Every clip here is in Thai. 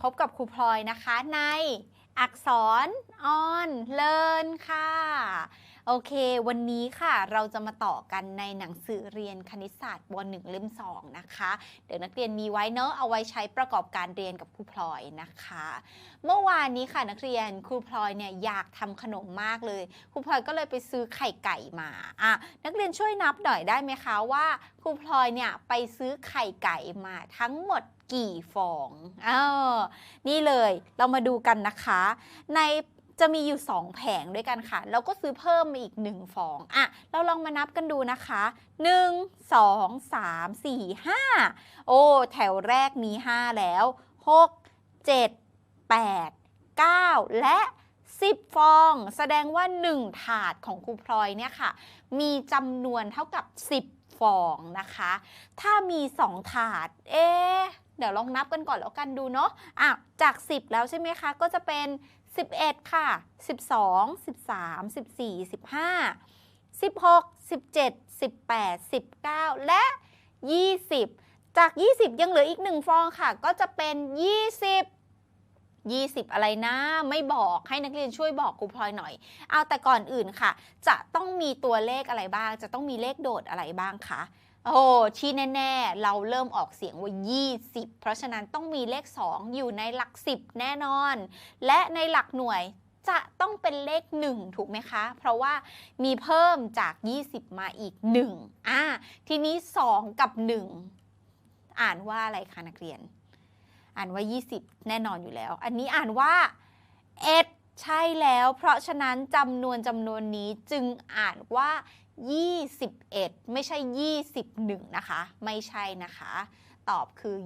พบกับครูพลอยนะคะในอักษรออนเลินค่ะ โอเค วันนี้ค่ะเราจะมาต่อกันในหนังสือเรียนคณิตศาสตร์บหนึ่งเล่ม2นะคะ เดี๋ยวนักเรียนมีไว้เนอะเอาไว้ใช้ประกอบการเรียนกับครูพลอยนะคะ เมื่อวานนี้ค่ะนักเรียนครูพลอยเนี่ยอยากทำขนมมากเลยครูพลอยก็เลยไปซื้อไข่ไก่มาอะนักเรียนช่วยนับหน่อยได้ไหมคะว่าครูพลอยเนี่ยไปซื้อไข่ไก่มาทั้งหมด กี่ฟองเออนี่เลยเรามาดูกันนะคะ ในจะมีอยู่ 2 แผงด้วยกันค่ะ แล้วก็ซื้อเพิ่มมาอีก 1 ฟองอะเราลองมานับกันดูนะคะ 1 2 3 4 5 โอ้ แถวแรกมี 5 แล้ว 6 7 8 9 และ 10 ฟอง แสดงว่า 1 ถาดของครูพลอยเนี่ยค่ะ มีจำนวนเท่ากับ 10 ฟองนะคะ ถ้ามี 2 ถาด เอ๊ะ เดี๋ยวลองนับกันก่อนแล้วกันดูเนาะอะจาก 10 แล้วใช่ไหมคะ ก็จะเป็น 11 ค่ะ 12 13 14 15 16 17 18 19 และ 20 จาก 20 ยังเหลืออีก 1 ฟองค่ะ ก็จะเป็น 20 20 อะไรนะ ไม่บอกให้นักเรียนช่วยบอกครูพลอยหน่อย เอาแต่ก่อนอื่นค่ะ จะต้องมีตัวเลขอะไรบ้าง จะต้องมีเลขโดดอะไรบ้างคะ โอ้ที่แน่ ๆ เราเริ่มออกเสียงว่า 20 เพราะฉะนั้นต้องมีเลข 2 อยู่ในหลัก 10 แน่นอน และในหลักหน่วยจะต้องเป็นเลข 1 ถูกไหมคะ เพราะว่ามีเพิ่มจาก 20 มาอีก 1 อ่า ทีนี้ 2 กับ 1 อ่านว่าอะไรคะนักเรียน อ่านว่า 20 แน่นอนอยู่แล้ว อันนี้อ่านว่าเอ็ดใช่แล้ว เพราะฉะนั้นจำนวนจำนวนนี้จึงอ่านว่า 21 ไม่ใช่ 21 นะคะ ไม่ใช่นะคะ ตอบคือ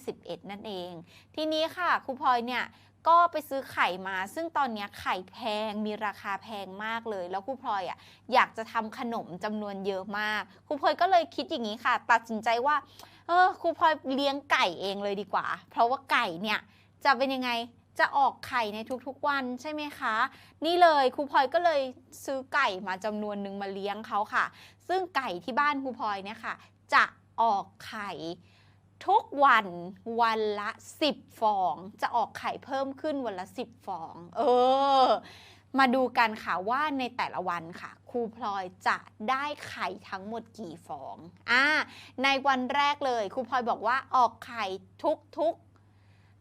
21 นั่นเอง ทีนี้ค่ะครูพลอยเนี่ยก็ไปซื้อไข่มา ซึ่งตอนนี้ไข่แพงมีราคาแพงมากเลย แล้วครูพลอยอะอยากจะทำขนมจำนวนเยอะมากครูพลอยก็เลยคิดอย่างนี้ค่ะ ตัดสินใจว่าเออครูพลอยเลี้ยงไก่เองเลยดีกว่า เพราะว่าไก่เนี่ยจะเป็นยังไง จะออกไข่ในทุกๆวันใช่ไหมคะ นี่เลยครูพลอยก็เลยซื้อไก่มาจำนวนหนึ่งมาเลี้ยงเขาค่ะ ซึ่งไก่ที่บ้านครูพลอยเนี่ยค่ะ จะออกไข่ทุกวันวันละ 10 ฟอง จะออกไข่เพิ่มขึ้นวันละ 10 ฟอง เออ มาดูกันค่ะว่าในแต่ละวันค่ะครูพลอยจะได้ไข่ทั้งหมดกี่ฟองอ่าในวันแรกเลยครูพลอยบอกว่าออกไข่ทุกๆ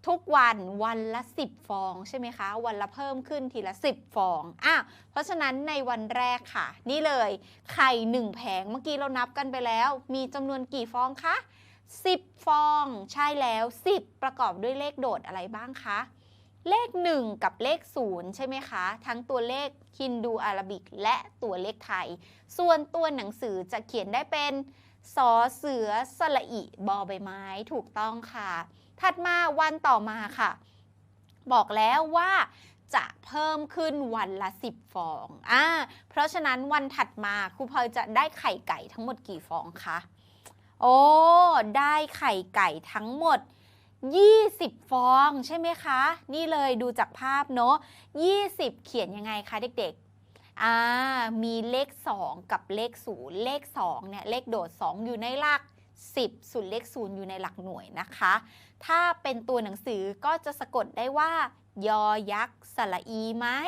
ทุกวันวันละ 10 ฟองใช่ไหมคะ วันละเพิ่มขึ้นทีละ 10 ฟองอะเพราะฉะนั้นในวันแรกค่ะ นี่เลยไข่ 1 แผงเมื่อกี้เรานับกันไปแล้ว มีจำนวนกี่ฟองคะ 10 ฟองใช่แล้ว 10 ประกอบด้วยเลขโดดอะไรบ้างคะเลข 1 กับเลข 0 ใช่ไหมคะ ทั้งตัวเลขฮินดูอาราบิก และตัวเลขไทย ส่วนตัวหนังสือจะเขียนได้เป็นสอเสือสระอิบอใบไม้ถูกต้องค่ะ ถัดมาวันต่อมาค่ะ บอกแล้วว่าจะเพิ่มขึ้นวันละ 10 ฟอง อ่า เพราะฉะนั้นวันถัดมาครูพลอยจะได้ไข่ไก่ทั้งหมดกี่ฟองคะ โอ้ ได้ไข่ไก่ทั้งหมด 20 ฟองใช่ไหมคะ นี่เลยดูจากภาพเนาะ20 เขียนยังไงคะเด็กๆ อ่า มีเลข 2 กับเลข 0 เลข 2 เนี่ย เลขโดด 2 อยู่ในหลัก 10ส่วนเลข0อยู่ในหลักหน่วยนะคะ ถ้าเป็นตัวหนังสือก็จะสะกดได้ว่า ยอยักษ์สระอีไม้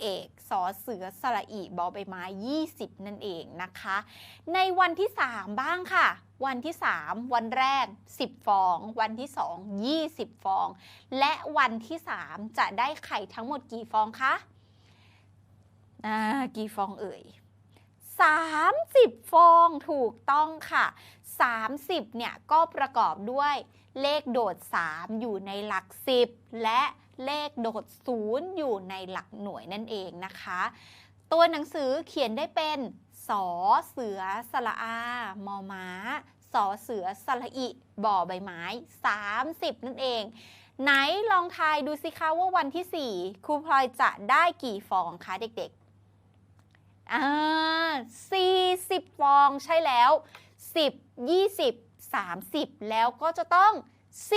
เอกสอเสือสระอีบอใบไม้ 20 นั่นเองนะคะ ในวันที่ 3 บ้างค่ะ วันที่ 3 วันแรก 10 ฟอง วันที่ 2 20 ฟอง และวันที่ 3 จะได้ไข่ทั้งหมดกี่ฟองคะอ่ากี่ฟองเอ่ย 30 ฟองถูกต้องค่ะ 30 เนี่ยก็ประกอบด้วยเลขโดด 3 อยู่ในหลัก 10 และเลขโดด 0 อยู่ในหลักหน่วยนั่นเองนะคะ ตัวหนังสือเขียนได้เป็นสอเสือสระอา มอม้าสอเสือสระอิ บ่อใบไม้ 30 นั่นเอง ไหนลองทายดูสิคะว่าวันที่ 4ครูพลอยจะได้กี่ฟองคะเด็กๆ อ่า40 ฟองใช่แล้ว 10 20 30 แล้วก็จะต้อง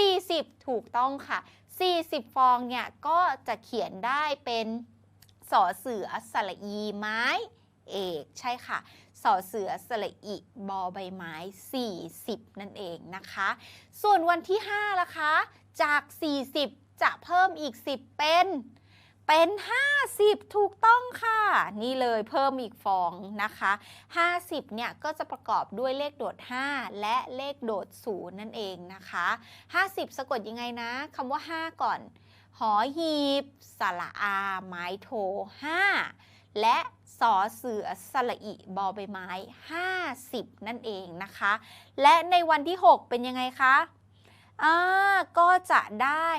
40 ถูกต้องค่ะ 40 ฟองเนี่ยก็จะเขียนได้เป็นสอเสือสระอีไม้เอกใช่ค่ะสอเสือสระอิบอใบไม้ 40 นั่นเองนะคะ ส่วนวันที่5ล่ะคะ จาก 40 จะเพิ่มอีก 10 เป็น เป็น 50 ถูกต้องค่ะ นี่เลยเพิ่มอีกฟองนะคะ 50 เนี่ย ก็จะประกอบด้วยเลขโดด 5 และเลขโดด 0 นั่นเองนะคะ 50 สะกดยังไงนะคำว่า 5 ก่อน หอหีบ สระอา ไม้โท 5 และสอเสือสระอิบอใบไม้ 50 นั่นเองนะคะ และในวันที่ 6 เป็นยังไงคะอ่าก็จะได้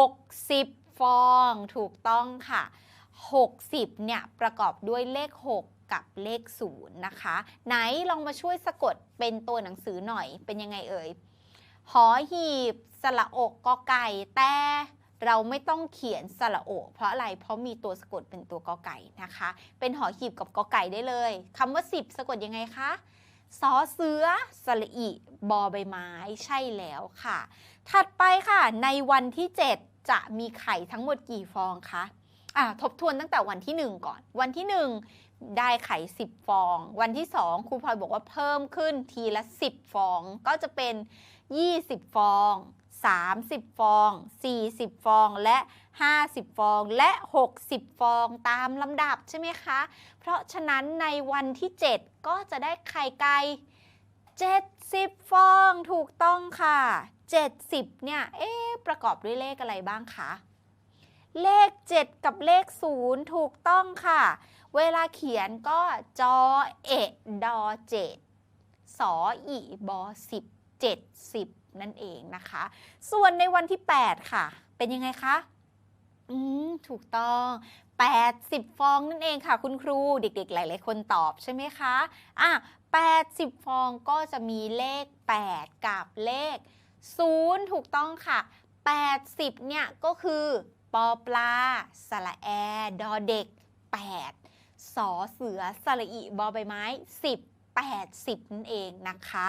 60 ฟองถูกต้องค่ะ 60 เนี่ย ประกอบด้วยเลข 6กับเลข0นะคะ ไหนลองมาช่วยสะกดเป็นตัวหนังสือหน่อยเป็นยังไงเอ่ยหอหีบ สระอกกอไก่แต่เราไม่ต้องเขียนสระโอกเพราะอะไรเพราะมีตัวสะกดเป็นตัวกอไก่นะคะ เป็นหอหีบกับกอไก่ได้เลยคำว่า 10 สะกดยังไงคะสอเสือสระอิบอใบไม้ใช่แล้วค่ะ ถัดไปค่ะ ในวันที่ 7 จะมีไข่ทั้งหมดกี่ฟองคะอะทบทวนตั้งแต่วันที่ 1 ก่อน วันที่ 1 ได้ไข่ 10 ฟอง วันที่ 2ครูพลอยบอกว่าเพิ่มขึ้นทีละ 10 ฟอง ก็จะเป็น 20 ฟอง 30 ฟอง 40 ฟอง และ 50 ฟอง และ 60 ฟองตามลำดับใช่ไหมคะ เพราะฉะนั้นในวันที่ 7 ก็จะได้ไข่ไก่70 ฟองถูกต้องค่ะ 70 เนี่ย เอ๊ะประกอบด้วยเลขอะไรบ้างคะ เลข 7 กับเลข 0 ถูกต้องค่ะ เวลาเขียนก็จอเอะดอเจ็ดสออีบอสิบเจ็ดสิบนั่นเองนะคะ ส่วนในวันที่ 8 ค่ะ เป็นยังไงคะ อืม ถูกต้อง 80 ฟองนั่นเองค่ะ คุณครู เด็กๆ หลาย ๆ คนตอบใช่ไหมคะ อะ 80 ฟองก็จะมีเลข 8 กับเลข 0 ถูกต้องค่ะ 80 เนี่ย ก็คือปอปลาสระแอ ดอเด็ก 8สอเสือสระอิบอใบไม้ 10 80 นั่นเองนะคะ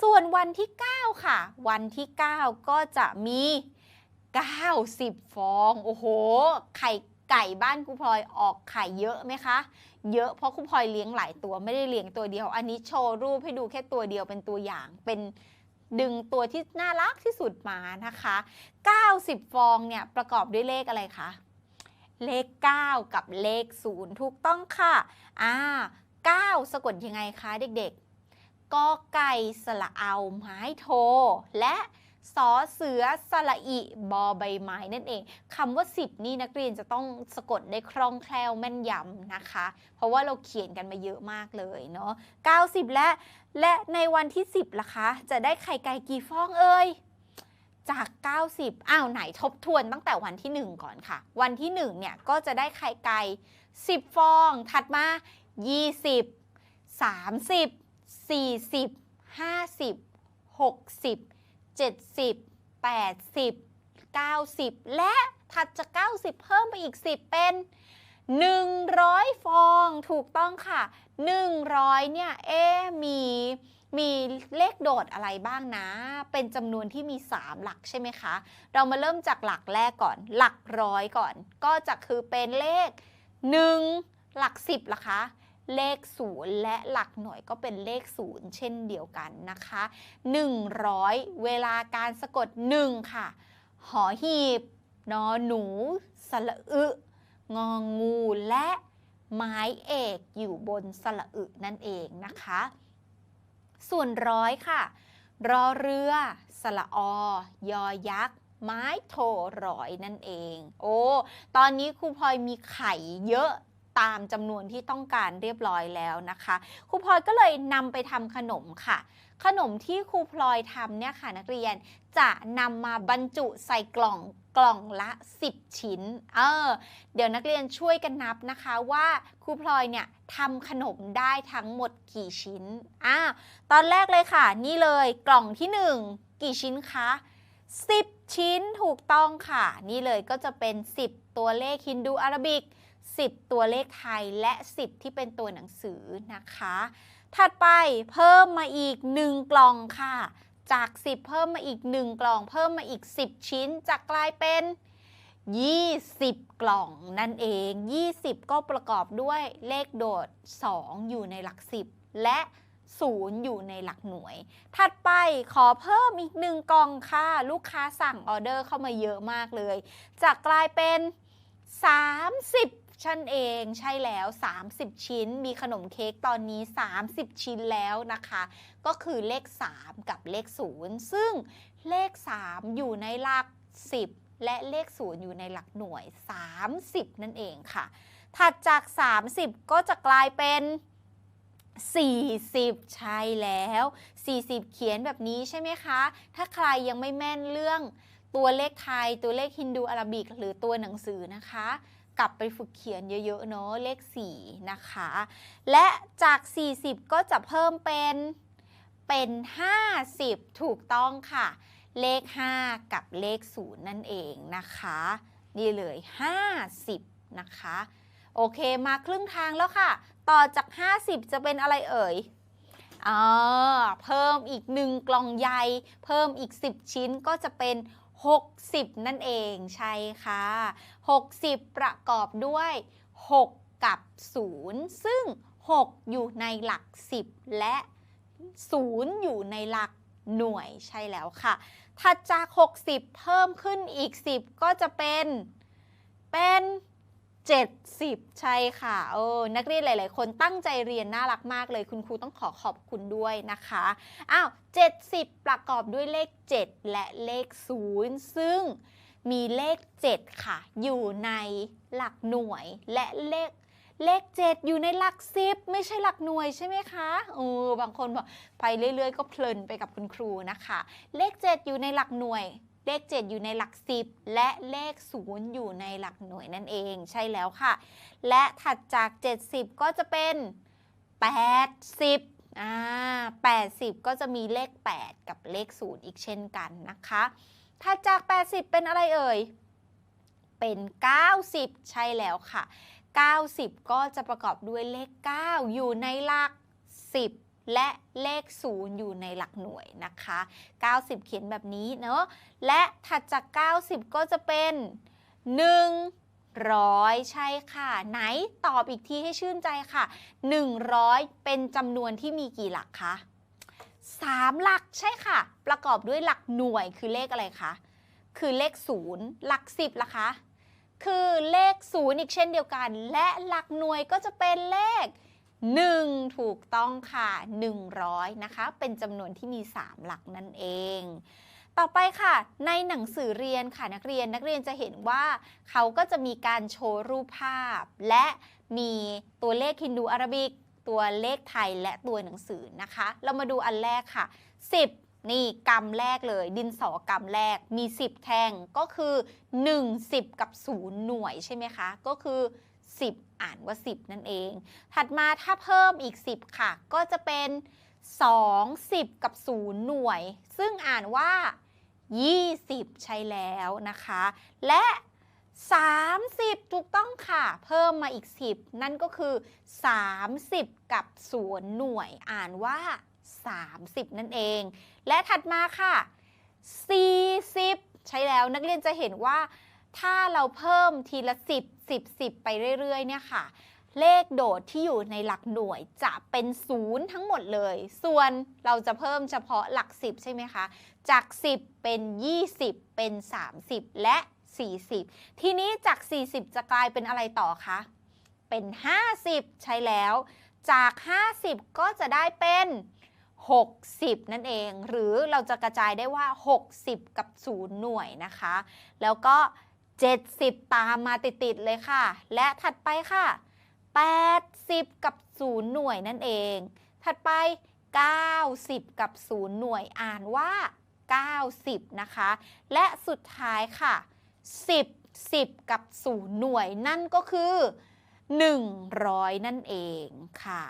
ส่วนวันที่ 9 ค่ะ วันที่ 9 ก็จะมี 90 ฟอง โอ้โห ไข่ไก่บ้านครูพลอยออกไข่เยอะไหมคะ เยอะเพราะครูพลอยเลี้ยงหลายตัวไม่ได้เลี้ยงตัวเดียว อันนี้โชว์รูปให้ดูแค่ตัวเดียวเป็นตัวอย่างเป็น ดึงตัวที่น่ารักที่สุดมานะคะ 90 ฟองเนี่ยประกอบด้วยเลขอะไรคะ เลข 9 กับเลข 0 ถูกต้องค่ะ อ่า 9 สะกดยังไงคะเด็กๆกอไก่สระเอาไม้โท และสอเสือสระอิบอใบไม้นั่นเองคำว่า 10 นี่นักเรียนจะต้องสะกดได้คล่องแคล่วแม่นยำนะคะ เพราะว่าเราเขียนกันมาเยอะมากเลยเนาะ90 และ และในวันที่ 10ล่ะคะ จะได้ไข่ไก่กี่ฟองเอ่ยจาก 90 อ้าวไหนทบทวนตั้งแต่วันที่ 1 ก่อนค่ะ วันที่ 1 เนี่ย ก็จะได้ไข่ไก่ 10 ฟอง ถัดมา 20 30 40 50 60 70 80 90 และถัดจาก 90 เพิ่มไปอีก 10 เป็น 100 ฟองถูกต้องค่ะ 100 เนี่ย เอ๊มีมีเลขโดดอะไรบ้างนะ เป็นจำนวนที่มี 3 หลักใช่ไหมคะ เรามาเริ่มจากหลักแรกก่อน หลักร้อยก่อน ก็จะคือเป็นเลข 1 หลัก 10ล่ะคะ เลข 0 และหลักหน่วยก็เป็นเลข 0 เช่นเดียวกันนะคะ 100 เวลาการสะกด 1 ค่ะ หอหีบ นอหนู สระอึ งองูและไม้เอกอยู่บนสระอึนั่นเองนะคะ ส่วนร้อยค่ะ รอเรือ สระอยอยักษ์ ไม้โทร้อยนั่นเอง โอ้ ตอนนี้ครูพลอยมีไข่เยอะ ตามจำนวนที่ต้องการเรียบร้อยแล้วนะคะครูพลอยก็เลยนำไปทำขนมค่ะ ขนมที่ครูพลอยทำเนี่ยค่ะนักเรียนจะนำมาบรรจุใส่กล่องกล่องละ 10 ชิ้น เออ เดี๋ยวนักเรียนช่วยกันนับนะคะว่าครูพลอยเนี่ยทำขนมได้ทั้งหมดกี่ชิ้น อ่า ตอนแรกเลยค่ะ นี่เลยกล่องที่ 1 กี่ชิ้นคะ 10 ชิ้นถูกต้องค่ะ นี่เลยก็จะเป็น 10 ตัวเลขฮินดูอาราบิก 10 ตัวเลขไทยและ 10 ที่เป็นตัวหนังสือนะคะ ถัดไปเพิ่มมาอีก 1 กล่องค่ะ จาก 10 เพิ่มมาอีก 1 กล่อง เพิ่มมาอีก 10 ชิ้นจะกลายเป็น 20 กล่องนั่นเอง 20 ก็ประกอบด้วยเลขโดด 2 อยู่ในหลัก 10 และ0อยู่ในหลักหน่วย ถัดไปขอเพิ่มอีกหนึ่งกล่องค่ะ ลูกค้าสั่งออเดอร์เข้ามาเยอะมากเลย จะกลายเป็น 30 ชั้นเองใช่แล้ว 30 ชิ้น มีขนมเค้กตอนนี้ 30 ชิ้นแล้วนะคะ ก็คือเลข 3 กับเลข 0 ซึ่งเลข 3 อยู่ในหลัก 10 และเลข 0 อยู่ในหลักหน่วย 30 นั่นเองค่ะ ถัดจาก 30 ก็จะกลายเป็น40 ใช่แล้ว 40 เขียนแบบนี้ใช่ไหมคะ ถ้าใครยังไม่แม่นเรื่องตัวเลขไทย ตัวเลขฮินดูอาราบิก หรือตัวหนังสือนะคะ กลับไปฝึกเขียนเยอะๆเนาะเลข 4 นะคะ และจาก 40 ก็จะเพิ่มเป็นเป็น 50 ถูกต้องค่ะ เลข 5 กับเลข 0 นั่นเองนะคะ นี่เลย 50 นะคะ โอเคมาครึ่งทางแล้วค่ะ ต่อจาก 50 จะเป็นอะไรเอ่ยอ่าเพิ่มอีก1กล่องใยเพิ่มอีก 10 ชิ้นก็จะเป็น 60 นั่นเองใช่ค่ะ 60 ประกอบด้วย 6 กับ 0 ซึ่ง 6 อยู่ในหลัก 10 และ 0 อยู่ในหลักหน่วยใช่แล้วค่ะ ถัดจาก 60 เพิ่มขึ้นอีก 10 ก็จะเป็น เป็น 70 ใช่ค่ะเออนักเรียนหลาย ๆ คนตั้งใจเรียนน่ารักมากเลยคุณครูต้องขอขอบคุณด้วยนะคะอ้าว70 ประกอบด้วยเลข 7 และเลข 0 ซึ่งมีเลข 7 ค่ะ อยู่ในหลักหน่วยและเลขเลข 7 อยู่ในหลัก10ไม่ใช่หลักหน่วยใช่ไหมคะเออบางคนบอกไปเรื่อย ๆ ก็เพลินไปกับคุณครูนะคะ เลข 7 อยู่ในหลักหน่วย เลข 7 อยู่ในหลัก 10 และเลข 0 อยู่ในหลักหน่วยนั่นเองใช่แล้วค่ะ และถัดจาก 70 ก็จะเป็น 80อ่า80 ก็จะมีเลข 8 กับเลข 0 อีกเช่นกันนะคะถัดจาก 80 เป็นอะไรเอ่ย เป็น 90 ใช่แล้วค่ะ 90 ก็จะประกอบด้วยเลข 9 อยู่ในหลัก 10 และเลข 0 อยู่ในหลักหน่วยนะคะ 90 เขียนแบบนี้เนาะและถัดจาก 90 ก็จะเป็น 100 ใช่ค่ะ ไหนตอบอีกทีให้ชื่นใจค่ะ 100 เป็นจำนวนที่มีกี่หลักคะ3 หลักใช่ค่ะ ประกอบด้วยหลักหน่วยคือเลขอะไรคะ คือเลข 0 หลัก 10ล่ะคะ คือเลข 0 อีกเช่นเดียวกัน และหลักหน่วยก็จะเป็นเลข1 ถูกต้องค่ะ 100 นะคะ เป็นจำนวนที่มี 3 หลักนั่นเอง ต่อไปค่ะ ในหนังสือเรียนค่ะนักเรียนนักเรียนจะเห็นว่าเขาก็จะมีการโชว์รูปภาพ และมีตัวเลขฮินดูอาราบิก ตัวเลขไทยและตัวหนังสือนะคะ เรามาดูอันแรกค่ะ 10นี่กำแรกเลยดินสอกำแรกมี 10 แท่งก็คือ 1 10 กับ 0 หน่วยใช่ไหมคะ ก็คือ 10 อ่านว่า 10 นั่นเอง ถัดมาถ้าเพิ่มอีก 10 ค่ะ ก็จะเป็น 2 10 กับ 0 หน่วย ซึ่งอ่านว่า 20 ใช่แล้วนะคะ และ 30 ถูกต้องค่ะ เพิ่มมาอีก 10 นั่นก็คือ 30 กับ 0 หน่วย อ่านว่า 30 นั่นเอง และถัดมาค่ะ 40 ใช่แล้วนักเรียนจะเห็นว่า ถ้าเราเพิ่มทีละ 10 10 10 ไปเรื่อยๆ เนี่ยค่ะ เลขโดดที่อยู่ในหลักหน่วยจะเป็นศูนย์ทั้งหมดเลย ส่วนเราจะเพิ่มเฉพาะหลัก 10 ใช่ไหมคะ จาก 10 เป็น 20 เป็น 30 และ 40 ทีนี้จาก 40 จะกลายเป็นอะไรต่อคะ เป็น 50 ใช่แล้ว จาก 50 ก็จะได้เป็น60 นั่นเอง หรือเราจะกระจายได้ว่า 60 กับ 0 หน่วยนะคะ แล้วก็ 70 ตามมาติดๆเลยค่ะ และถัดไปค่ะ 80 กับ 0 หน่วยนั่นเอง ถัดไป 90 กับ 0 หน่วยอ่านว่า 90 นะคะ และสุดท้ายค่ะ 10 10 กับ 0 หน่วยนั่นก็คือ 100 นั่นเองค่ะ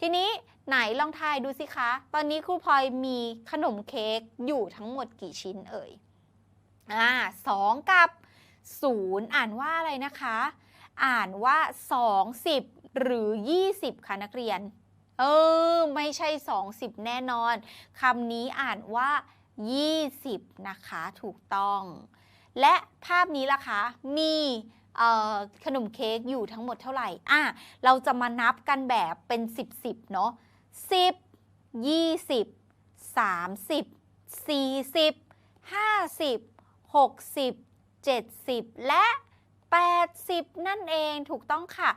ทีนี้ไหนลองทายดูสิคะ ตอนนี้ครูพลอยมีขนมเค้กอยู่ทั้งหมดกี่ชิ้นเอ่ย อ่าสองกับ 0 อ่านว่าอะไรนะคะ อ่านว่า 20 หรือ 20 ค่ะนักเรียน เออ ไม่ใช่ 20 แน่นอนคำนี้อ่านว่า 20 นะคะถูกต้อง และภาพนี้ล่ะคะ มีขนมเค้กอยู่ทั้งหมดเท่าไหร่ อะ เราจะมานับกันแบบเป็น 10 10เนาะ10 20 30 40 50 60 70 และ 80 นั่นเองถูกต้องค่ะ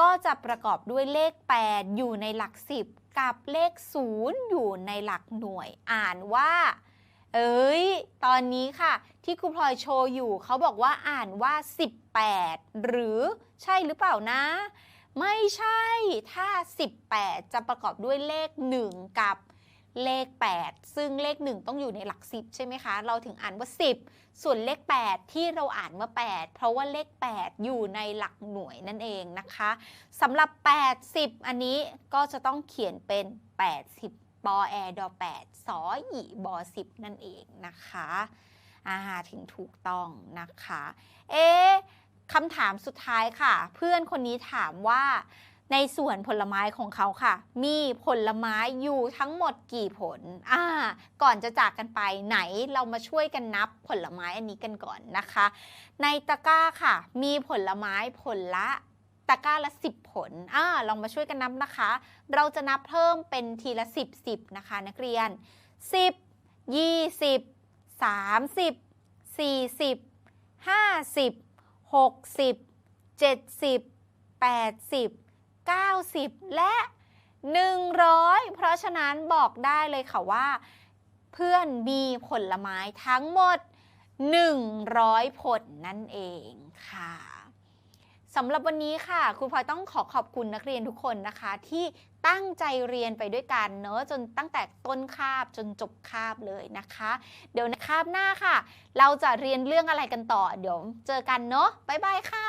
ก็จะประกอบด้วยเลข 8 อยู่ในหลัก 10 กับเลข 0 อยู่ในหลักหน่วยอ่านว่า เอ้ย ตอนนี้ค่ะ ที่ครูพลอยโชว์อยู่เขาบอกว่าอ่านว่า 18 หรือใช่หรือเปล่านะ ไม่ใช่ถ้า 18 จะประกอบด้วยเลข 1 กับ เลข 8 ซึ่งเลข 1 ต้องอยู่ในหลัก 10 ใช่ไหมคะ เราถึงอ่านว่า 10 ส่วนเลข 8 ที่เราอ่านว่า 8 เพราะว่าเลข 8 อยู่ในหลักหน่วยนั่นเองนะคะสำหรับ 80 อันนี้ก็จะต้องเขียนเป็น 80ปอแอดอ8สออีบอ10 นั่นเองนะคะอาถึงถูกต้องนะคะ เอ๊คำถามสุดท้ายค่ะ เพื่อนคนนี้ถามว่า ในสวนผลไม้ของเขาค่ะ มีผลไม้อยู่ทั้งหมดกี่ผล อ่า ก่อนจะจากกันไปไหนเรามาช่วยกันนับผลไม้อันนี้กันก่อนนะคะ ในตะกร้าค่ะ มีผลไม้ผลละตะกร้าละ 10 ผล อ่า ลองมาช่วยกันนับนะคะ เราจะนับเพิ่มเป็นทีละ 10 10 นะคะ นักเรียน 10 20 30 40 50 60 70 80 90 และ 100 เพราะฉะนั้นบอกได้เลยค่ะว่า เพื่อนมีผลไม้ทั้งหมด 100 ผลนั่นเองค่ะสำหรับวันนี้ค่ะครูพลอยต้องขอขอบคุณนักเรียนทุกคนนะคะ ที่ตั้งใจเรียนไปด้วยกันเนอะจนตั้งแต่ต้นคาบจนจบคาบเลยนะคะ เดี๋ยวในคาบหน้าค่ะ เราจะเรียนเรื่องอะไรกันต่อ เดี๋ยวเจอกันเนอะบ๊ายบายค่ะ